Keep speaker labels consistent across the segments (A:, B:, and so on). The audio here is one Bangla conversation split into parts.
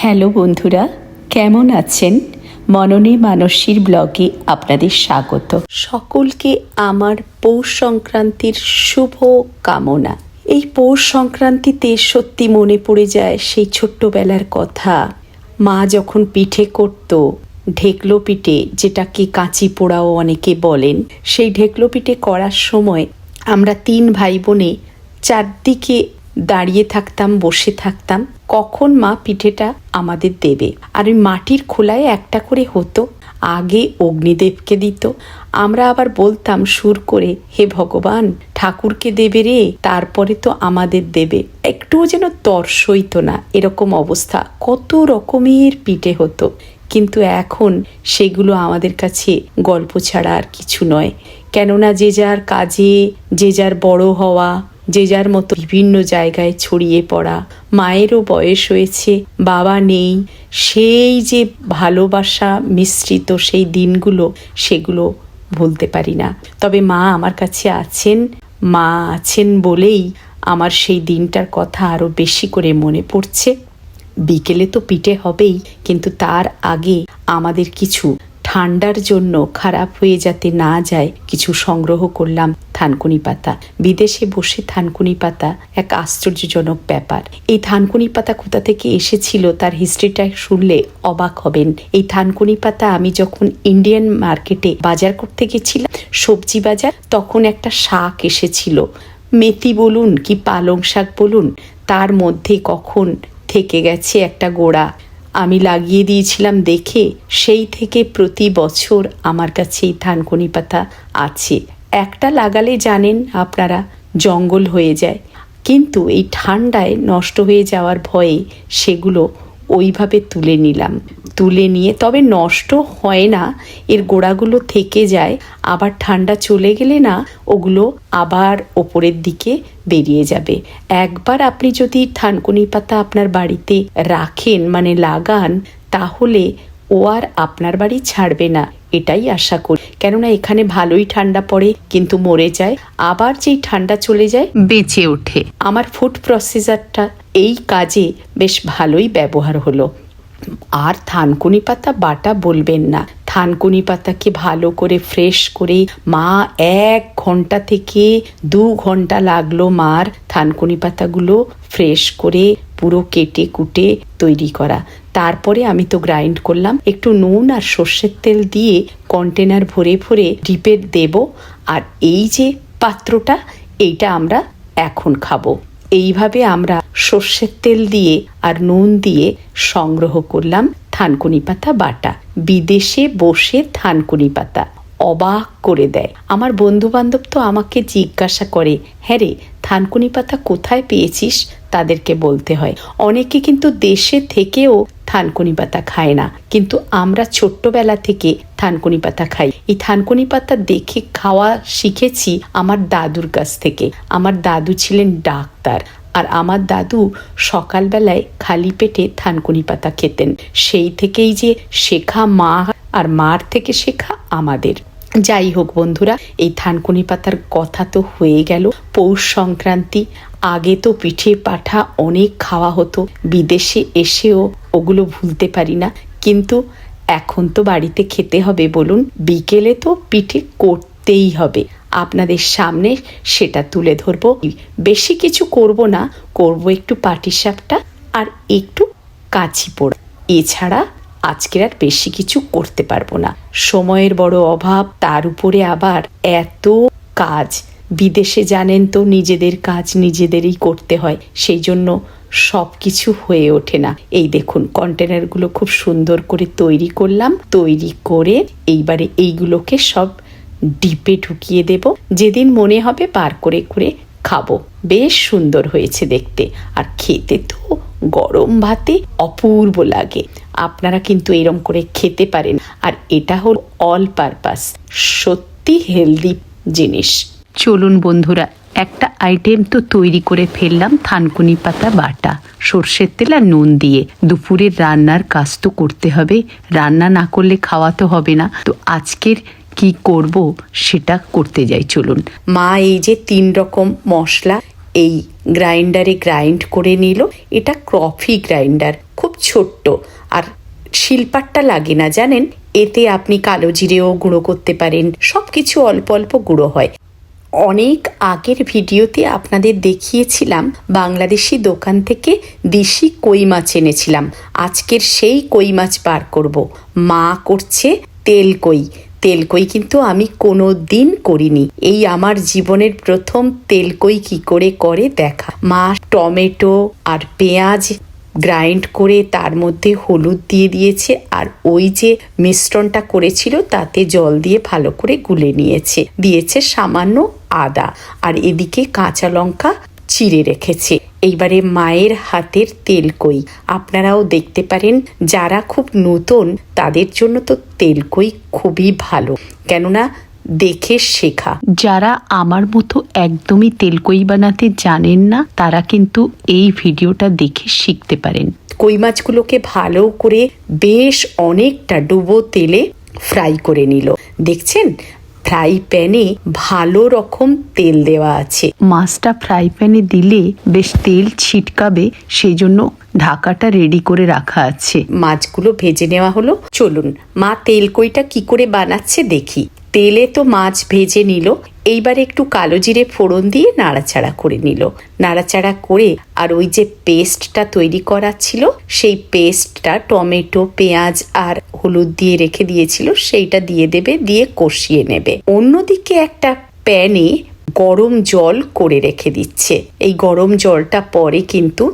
A: হ্যালো বন্ধুরা, কেমন আছেন? মননে মানসীর ব্লগে আপনাদের স্বাগত। সকলকে আমার পৌষ সংক্রান্তির শুভ কামনা। এই পৌষ সংক্রান্তিতে সত্যি মনে পড়ে যায় সেই ছোট্টবেলার কথা। মা যখন পিঠে করত, ঢেকলো পিঠে, যেটাকে কাঁচি পোড়াও অনেকে বলেন, সেই ঢেকলো পিঠে করার সময় আমরা তিন ভাই বোনে চারদিকে দাঁড়িয়ে থাকতাম, বসে থাকতাম, কখন মা পিঠেটা আমাদের দেবে? আর ওই মাটির খোলায় একটা করে হতো, আগে অগ্নিদেবকে দিত। আমরা আবার বলতাম সুর করে, হে ভগবান, ঠাকুরকে দেবে রে, তারপরে তো আমাদের দেবে। একটুও যেন তর সইত না এরকম অবস্থা। কত রকমের পিঠে হতো। কিন্তু এখন সেগুলো আমাদের কাছে গল্প ছাড়া আর কিছু নয়। কেননা যে যার কাজে, যে যার বড় হওয়া যে যার মতো বিভিন্ন জায়গায় ছড়িয়ে পড়া। মায়েরও বয়স হয়েছে, বাবা নেই। সেই যে ভালোবাসা মিশ্রিত সেই দিনগুলো, সেগুলো ভুলতে পারি না। তবে মা আমার কাছে আছেন, মা আছেন বলেই আমার সেই দিনটার কথা আরও বেশি করে মনে পড়ছে। বিকেলে তো পিঠে হবেই, কিন্তু তার আগে আমাদের কিছু ঠান্ডার জন্য খারাপ হয়ে যাতে না যায়, কিছু সংগ্রহ করলাম থানকুনি পাতা। বিদেশে বসে থানকুনি পাতা এক আশ্চর্যজনক ব্যাপার। এই থানকুনি পাতা কোথা থেকে এসেছিল তার হিস্ট্রিটা শুনলে অবাক হবেন। এই থানকুনি পাতা আমি যখন ইন্ডিয়ান মার্কেটে বাজার করতে গেছিলাম, সবজি বাজার, তখন একটা শাক এসেছিল। মেথি বলুন কি পালং শাক বলুন, তার মধ্যে কখন থেকে গেছে একটা গোড়া। আমি লাগিয়ে দিয়েছিলাম দেখে সেই থেকে প্রতি বছর আমার কাছে এই থানকুনি পাতা আছে। একটা লাগালে জানেন আপনারা, জঙ্গল হয়ে যায়। কিন্তু এই ঠান্ডায় নষ্ট হয়ে যাওয়ার ভয়ে সেগুলো ওইভাবে তুলে নিলাম। তুলে নিয়ে তবে নষ্ট হয় না, এর গোড়াগুলো থেকে যায়, আবার ঠান্ডা চলে গেলে না, ওগুলো আবার ওপরের দিকে বেরিয়ে যাবে। একবার আপনি যদি থানকুনি পাতা আপনার বাড়িতে রাখেন মানে লাগান, তাহলে ও আর আপনার বাড়ি ছাড়বে না। এটাই আশা করি। কেননা এখানে ভালোই ঠান্ডা পড়ে, কিন্তু মরে যায়। আবার যেই ঠান্ডা চলে যায়, বেঁচে ওঠে। আমার ফুড প্রসেসারটা এই কাজে বেশ ভালোই ব্যবহার হলো। আর থানকুনি পাতা বাটা বলবেন না। থানকুনি পাতাকে ভালো করে ফ্রেশ করে মা এক ঘণ্টা থেকে দু ঘণ্টা লাগল মার থানকুনি পাতাগুলো ফ্রেশ করে পুরো কেটে কুটে তৈরি করা। তারপরে আমি তো গ্রাইন্ড করলাম। একটু নুন আর সর্ষের তেল দিয়ে কন্টেনার ভরে ভরে ডিপের দেব। আর এই যে পাত্রটা, এইটা আমরা এখন খাব। এইভাবে আমরা সর্ষের তেল দিয়ে আর নুন দিয়ে সংগ্রহ করলাম থানকুনি পাতা বাটা। বিদেশে বসে থানকুনি পাতা। অবাক করে দেয়। আমার বন্ধু বান্ধব তো আমাকে জিজ্ঞাসা করে হ্যাঁ রে, থানকুনি পাতা কোথায় পেয়েছিস? তাদেরকে বলতে হয়। অনেকে কিন্তু দেশে থেকেও থানকুনি পাতা খায় না। কিন্তু আমরা ছোট্টবেলা থেকে থানকুনি পাতা খাই। এই থানকুনি পাতা দেখে খাওয়া শিখেছি আমার দাদুর কাছ থেকে। আমার দাদু ছিলেন ডাক্তার আর আমার দাদু সকালবেলায় খালি পেটে থানকুনি পাতা খেতেন। সেই থেকেই যে শেখা মা আর মার থেকে শেখা আমাদের। যাই হোক বন্ধুরা, এই থানকুনি পাতার কথা তো হয়ে গেল। পৌষ সংক্রান্তি, আগে তো পিঠে পাঠা অনেক খাওয়া হতো। বিদেশে এসেও ওগুলো ভুলতে পারি না। কিন্তু এখন তো বাড়িতে খেতে হবে বলুন, বিকেলে তো পিঠে করতেই হবে। আপনাদের সামনে সেটা তুলে ধরবো। বেশি কিছু করব না, করব একটু পাটিসাপটা আর একটু কাঁচি পোড়া। এছাড়া আজকের আর বেশি কিছু করতে পারব না। সময়ের বড় অভাব, তার উপরে আবার এত কাজ। বিদেশে জানেন তো, নিজেদের কাজ নিজেদেরই করতে হয়, সেই জন্য সব কিছু হয়ে ওঠে না। এই দেখুন কন্টেনারগুলো খুব সুন্দর করে তৈরি করলাম। তৈরি করে এইবারে এইগুলোকে সব ডিপে ঢুকিয়ে দেব। যেদিন মনে হবে পার করে করে খাব। বেশ সুন্দর হয়েছে দেখতে। আর খেতে তো গরম ভাতে অপূর্ব লাগে। আপনারা কিন্তু এরম করে খেতে পারেন। আর এটা হল অল পারপাস সত্যি হেলদি জিনিস। চলুন বন্ধুরা একটা আইটেম তো তৈরি করে ফেললাম থানকুনি পাতা বাটা সর্ষের তেল আর নুন দিয়ে। দুপুরের রান্নার কাজ তো করতে হবে রান্না না করলে খাওয়া তো হবে না। তো আজকের কি করব সেটা করতে যাই চলুন। মা এই যে তিন রকম মশলা এই গ্রাইন্ডারে গ্রাইন্ড করে নিল। এটা কফি গ্রাইন্ডার, খুব ছোট্ট। আর শিলপাট্টা লাগে না, জানেন? এতে আপনি কালো জিরেও গুঁড়ো করতে পারেন। সব কিছু অল্প অল্প গুঁড়ো হয়। অনেক আগের ভিডিওতে আপনাদের দেখিয়েছিলাম, বাংলাদেশি দোকান থেকে দেশি কই মাছ এনেছিলাম। আজকের সেই কই মাছ বার করব। মা করছে তেল কই। তেল কই, কিন্তু আমি কোনো দিন করিনি। এই আমার জীবনের প্রথম তেল কই কি করে করে দেখা। মা, টমেটো আর পেঁয়াজ গ্রাইন্ড করে তার মধ্যে হলুদ দিয়ে দিয়েছে, আর ওই যে মিশ্রণটা করেছিল তাতে জল দিয়ে ভালো করে গুলে নিয়েছে। দিয়েছে সামান্য আদা, আর এদিকে কাঁচা লঙ্কা চিড়ে রেখেছে। এইবারে মায়ের হাতের তেল কই? আপনারাও দেখতে পারেন যারা খুব নতুন তাদের জন্য তো তেল কই খুবই ভালো। কেননা দেখে শেখা। যারা আমার মতো একদমই তেলকই বানাতে জানেন না তারা কিন্তু এই ভিডিওটা দেখে শিখতে পারেন। কই মাছগুলোকে ভালো করে বেশ অনেকটা ডুবো তেলে ফ্রাই করে নিল। দেখছেন? ফ্রাই প্যানে ভালো রকম তেল দেওয়া আছে। মাছটা ফ্রাই প্যানে দিলে বেশ তেল ছিটকাবে সেই জন্য ঢাকাটা রেডি করে রাখা আছে। মাছগুলো ভেজে নেওয়া হলো। চলুন মা তেল কইটা কি করে বানাচ্ছে দেখি। তেলে তো মাছ ভেজে নিল এইবার একটু কালো জিরে ফোড়ন দিয়ে নাড়াচাড়া করে নিল। নাড়াচাড়া করে আর ওই যে পেস্টটা তৈরি করা ছিল, সেই পেস্টটা টমেটো, পেঁয়াজ আর হলুদ দিয়ে রেখে দিয়েছিল, সেইটা দিয়ে দেবে, দিয়ে কষিয়ে নেবে। অন্যদিকে একটা প্যানে গরম জল করে রেখে দিচ্ছে। এই গরম জলটা পরে কিন্তু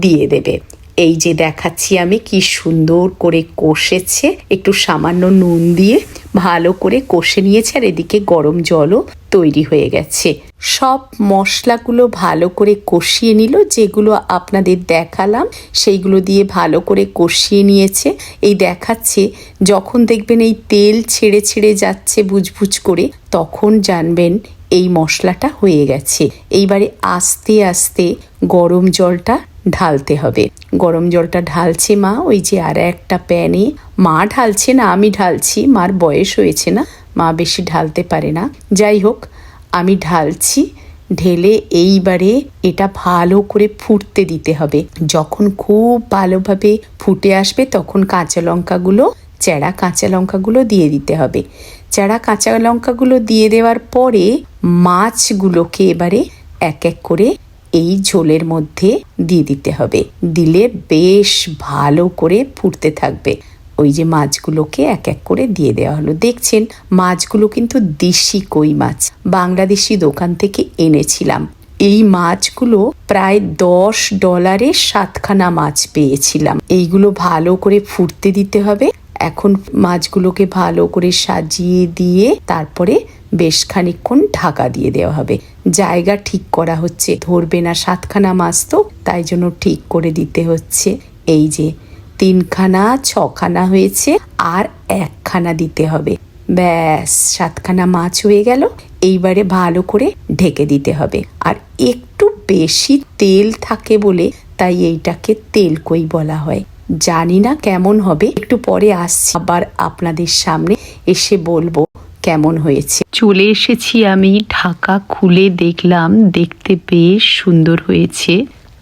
A: দিয়ে দেবে। এই যে দেখাচ্ছি আমি কি সুন্দর করে কষেছে, একটু সামান্য নুন দিয়ে ভালো করে কষে নিয়েছে আর এদিকে গরম জলও তৈরি হয়ে গেছে। সব মশলাগুলো ভালো করে কষিয়ে নিল, যেগুলো আপনাদের দেখালাম সেইগুলো দিয়ে ভালো করে কষিয়ে নিয়েছে। এই দেখাচ্ছে, যখন দেখবেন এই তেল ছেড়ে ছেড়ে যাচ্ছে বুঝবুঝ করে, তখন জানবেন এই মশলাটা হয়ে গেছে। এইবারে আস্তে আস্তে গরম জলটা ঢালতে হবে। গরম জলটা ঢালছে মা, ওই যে আর একটা প্যানে। মা ঢালছে না, আমি ঢালছি, মার বয়স হয়েছে না, মা বেশি ঢালতে পারে না। যাই হোক, আমি ঢালছি, ঢেলে এইবারে এটা ভালো করে ফুটতে দিতে হবে। যখন খুব ভালোভাবে ফুটে আসবে, তখন কাঁচা লঙ্কাগুলো, চেরা কাঁচা লঙ্কাগুলো দিয়ে দিতে হবে। চেরা কাঁচা লঙ্কাগুলো দিয়ে দেওয়ার পরে মাছগুলোকে এবারে এক এক করে এই ঝোলের মধ্যে দিয়ে দিতে হবে। দিলে বেশ ভালো করে ফুটতে থাকবে। ওই যে মাছগুলোকে এক এক করে দিয়ে দেওয়া হলো। দেখছেন, মাছগুলো কিন্তু দেশি কই মাছ। বাংলাদেশি দোকান থেকে এনেছিলাম। এই মাছগুলো প্রায় দশ ডলারে সাতখানা মাছ পেয়েছিলাম। এইগুলো ভালো করে ফুটতে দিতে হবে। এখন মাছগুলোকে ভালো করে সাজিয়ে দিয়ে তারপরে বেশ খানিকক্ষণ ঢাকা দিয়ে দেওয়া হবে। জায়গা ঠিক করা হচ্ছে। ধরবে না সাতখানা মাছ তো, তাই জন্য ঠিক করে দিতে হচ্ছে। এই যে, তিনখানা, ছখানা হয়েছে, আর একখানা দিতে হবে। ব্যাস, সাতখানা মাছ হয়ে গেল। এইবারে ভালো করে ঢেকে দিতে হবে। আর একটু বেশি তেল থাকে বলে তাই এইটাকে তেল কই বলা হয়। জানি না কেমন হবে, একটু পরে আসছি। আবার আপনাদের সামনে এসে বলব। কেমন হয়েছে? চলে এসেছি আমি ঢাকা খুলে দেখলাম, দেখতে বেশ সুন্দর হয়েছে,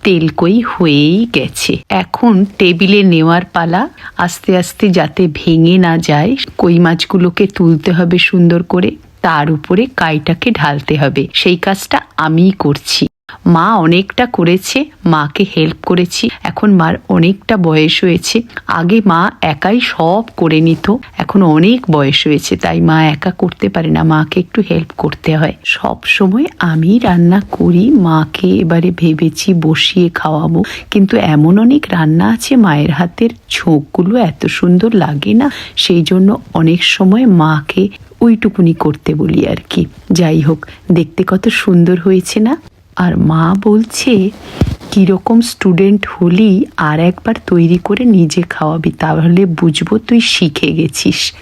A: তেলকই হয়েই গেছে। এখন টেবিলে নেওয়ার পালা, আস্তে আস্তে যাতে ভেঙে না যায়, কই মাছগুলোকে তুলতে হবে সুন্দর করে, তার উপরে কাইটাকে ঢালতে হবে। সেই কাজটা আমিই করছি। মা অনেকটা করেছে, মাকে হেল্প করেছি। এখন মার অনেকটা বয়স হয়েছে। আগে মা একাই সব করে নিত, এখন অনেক বয়স হয়েছে, তাই মা একা করতে পারে না, মাকে একটু হেল্প করতে হয়। সব সময় আমি রান্না করি, মাকে এবারে ভেবেছি বসিয়ে খাওয়াবো। কিন্তু এমন অনেক রান্না আছে, মায়ের হাতের ছোঁকগুলো এত সুন্দর লাগে না, সেই জন্য অনেক সময় মাকে ওইটুকুনি করতে বলি আর কি। যাই হোক, দেখতে কত সুন্দর হয়েছে না? আর মা বলছে, কীরকম স্টুডেন্ট হলি আর একবার তৈরি করে নিজে খাওয়াবি, তাহলে বুঝব তুই শিখে গেছিস।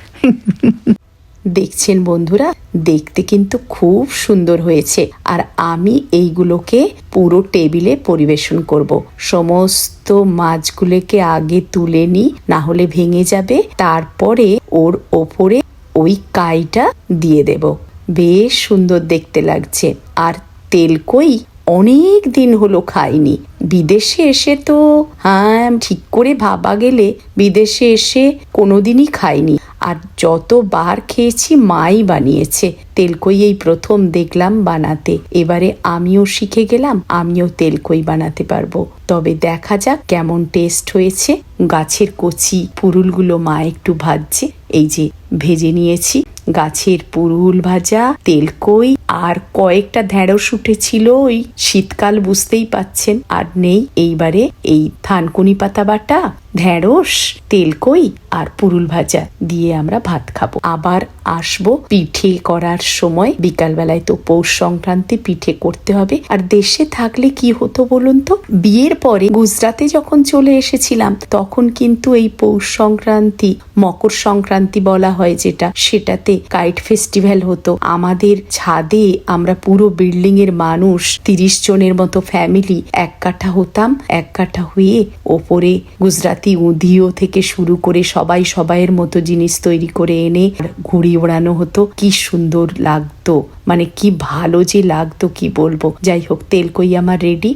A: দেখছেন বন্ধুরা, দেখতে কিন্তু খুব সুন্দর হয়েছে। আর আমি এইগুলোকে পুরো টেবিলে পরিবেশন করব। সমস্ত মাছগুলোকে আগে তুলে নিই না হলে ভেঙে যাবে। তারপরে ওর ওপরে ওই কাইটা দিয়ে দেব। বেশ সুন্দর দেখতে লাগছে। আর তেলকই অনেক দিন হলো খাইনি। বিদেশে এসে তো হ্যাঁ ঠিক করে ভাবা গেলে বিদেশে এসে কোনোদিনই খাইনি। আর যতবার খেয়েছি মাই বানিয়েছে। তেলকই এই প্রথম দেখলাম বানাতে। এবারে আমিও শিখে গেলাম, আমিও তেলকই বানাতে পারব। তবে দেখা যাক কেমন টেস্ট হয়েছে। গাছের কচি পুরুলগুলো মা একটু ভাজছে। এই যে, ভেজে নিয়েছি। গাছের পুরুল ভাজা তেলকই আর কয়েকটা ঢেঁড়স উঠেছিল ওই শীতকাল বুঝতেই পাচ্ছেন। আর নেই, এইবারে এই থানকুনি পাতা বাটা, ঢেঁড়স তেলকই আর পুরুল ভাজা দিয়ে আমরা ভাত খাব। আবার আসব। পিঠে করার সময় বিকালবেলায় তো পৌষ সংক্রান্তি পিঠে করতে হবে। আর দেশে থাকলে কি হতো বলুন তো? বিয়ের পরে গুজরাতে যখন চলে এসেছিলাম, তখন কিন্তু এই পৌষ সংক্রান্তি, মকর সংক্রান্তি বলা হয় যেটা, সেটাতে কাইট ফেস্টিভ্যাল হতো। আমাদের ছাদে আমরা পুরো বিল্ডিং এর মানুষ, তিরিশ জনের মতো ফ্যামিলি এক কাঠা হতাম। এক কাঠা হয়ে ওপরে গুজরাতি উদিও থেকে শুরু করে সবাই সবাইয়ের মতো জিনিস তৈরি করে এনে ঘুড়ি ওড়ানো হতো। কি সুন্দর লাগতো। মানে কি ভালো যে লাগতো, কি বলব? যাই হোক, তেল কই আমার রেডি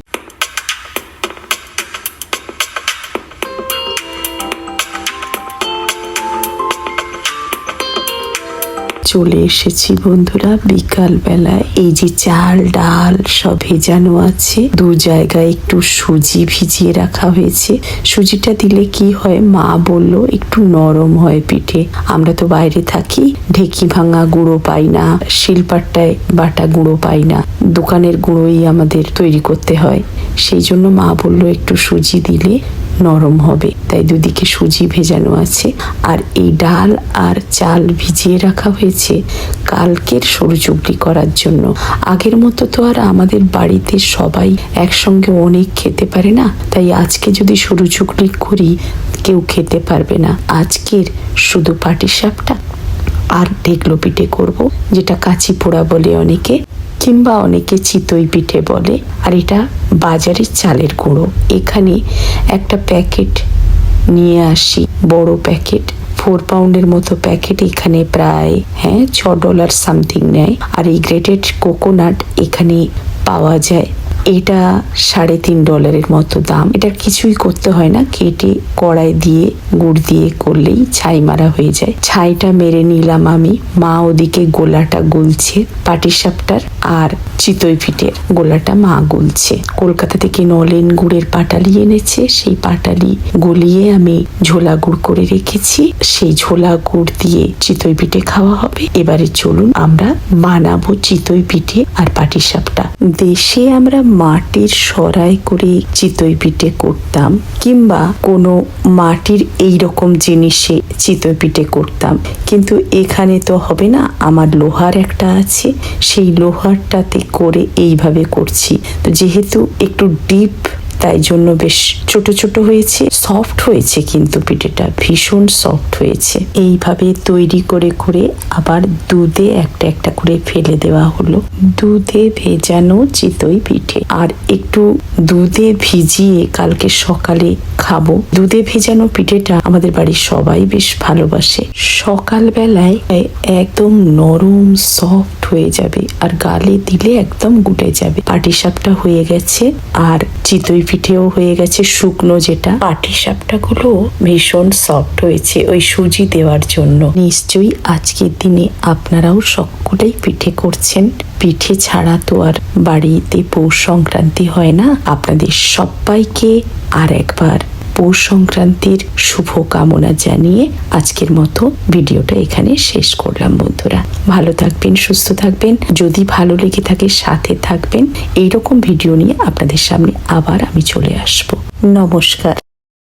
A: চলে এসেছি বন্ধুরা। বিকাল বেলায় এই যে চাল, ডাল সব ভেজানো আছে। দু জায়গায় একটু সুজি ভিজিয়ে রাখা হয়েছে। সুজিটা দিলে কি হয়, মা বলল একটু নরম হয় পিঠে। আমরা তো বাইরে থাকি, ঢেকি ভাঙা গুঁড়ো পাই না, শিলপাট্টায় বাটা গুঁড়ো পাই না। দোকানের গুঁড়োই আমাদের তৈরি করতে হয়। সেই জন্য মা বলল একটু সুজি দিলে নরম হবে। তাই দুদিকে সুজি ভেজানো আছে। আর এই ডাল আর চাল ভিজিয়ে রাখা হয়েছে কালকের সরু চুগলি করার জন্য। আগের মতো তো আর আমাদের বাড়িতে সবাই একসঙ্গে অনেক খেতে পারে না। তাই আজকে যদি সরু চুগলি করি, কেউ খেতে পারবে না। আজকের শুধু পাটিসাপটা। আর ঢেকলো পিঠে করব, যেটা কাঁচি পোড়া বলে অনেকে কিংবা অনেকে চিতই পিঠে বলে, আর এটা বাজারের চালের গুঁড়ো। এখানে একটা প্যাকেট নিয়ে আসি, বড় প্যাকেট। ফোর পাউন্ডের মতো প্যাকেট এখানে প্রায় হ্যাঁ ছ ডলার সামথিং নেয়। আর এই গ্রেটেড কোকোনাট এখানে পাওয়া যায়। এটা সাড়ে তিন ডলারের মতো দাম। এটা কিছুই করতে হয় না, কেটে কড়াই দিয়ে, গুড় দিয়ে করলেই ছাই মারা হয়ে যায়। ছাইটা মেরে নিলাম আমি। মা ওদিকে গোলাটা গুলছে, পাটিসাপটার আর চিতই পিঠের গোলাটা মা গুলছে। কলকাতা থেকে নলেন গুড়ের পাটালি এনেছে, সেই পাটালি গলিয়ে আমি ঝোলা গুড় করে রেখেছি। সেই ঝোলা গুড় দিয়ে চিতই পিঠে খাওয়া হবে। এবারে চলুন আমরা বানাবো চিতই পিঠে আর পাটিসাপটা। দেশে আমরা মাটির সরাই করে চিতই পিঠে করতাম কিংবা কোনো মাটির এই রকম জিনিসে চিতই পিঠে করতাম। কিন্তু এখানে তো হবে না, আমার লোহার একটা আছে, সেই লোহারটাতে করে এইভাবে করছি। তো যেহেতু একটু ডিপ তাই জন্য বেশ ছোট ছোট হয়েছে। সফট হয়েছে কিন্তু পিঠেটা ভীষণ সফট হয়েছে। এইভাবে তৈরি করে করে আবার দুধে একটা একটা করে ফেলে দেওয়া হলো। দুধে ভেজানো চিতই পিঠে। আর একটু দুধে ভিজিয়ে কালকে সকালে খাব। দুধে ভেজানো পিঠেটা আমাদের বাড়ির সবাই বেশ ভালোবাসে। সকাল বেলায় একদম নরম সফট হয়ে যাবে আর গালে দিলে একদম গুটে যাবে। পাটিসাপটা হয়ে গেছে আর চিতই পিঠেও হয়ে গেছে শুকনো যেটা। পাটিসাপটা গুলো ভীষণ সফট হয়েছে ওই সুজি দেওয়ার জন্য। নিশ্চয়ই আজকের দিনে আপনারাও সকলেই পিঠে করছেন। পিঠে ছাড়া তো আর বাড়িতে পৌষ সংক্রান্তি হয় না। আপনাদের সবাইকে আর একবার পৌষ সংক্রান্তির শুভ কামনা জানিয়ে আজকের মতো ভিডিওটা এখানে শেষ করলাম বন্ধুরা। ভালো থাকবেন, সুস্থ থাকবেন। যদি ভালো লেগে থাকে সাথে থাকবেন। এইরকম ভিডিও নিয়ে আপনাদের সামনে আবার আমি চলে আসব। নমস্কার।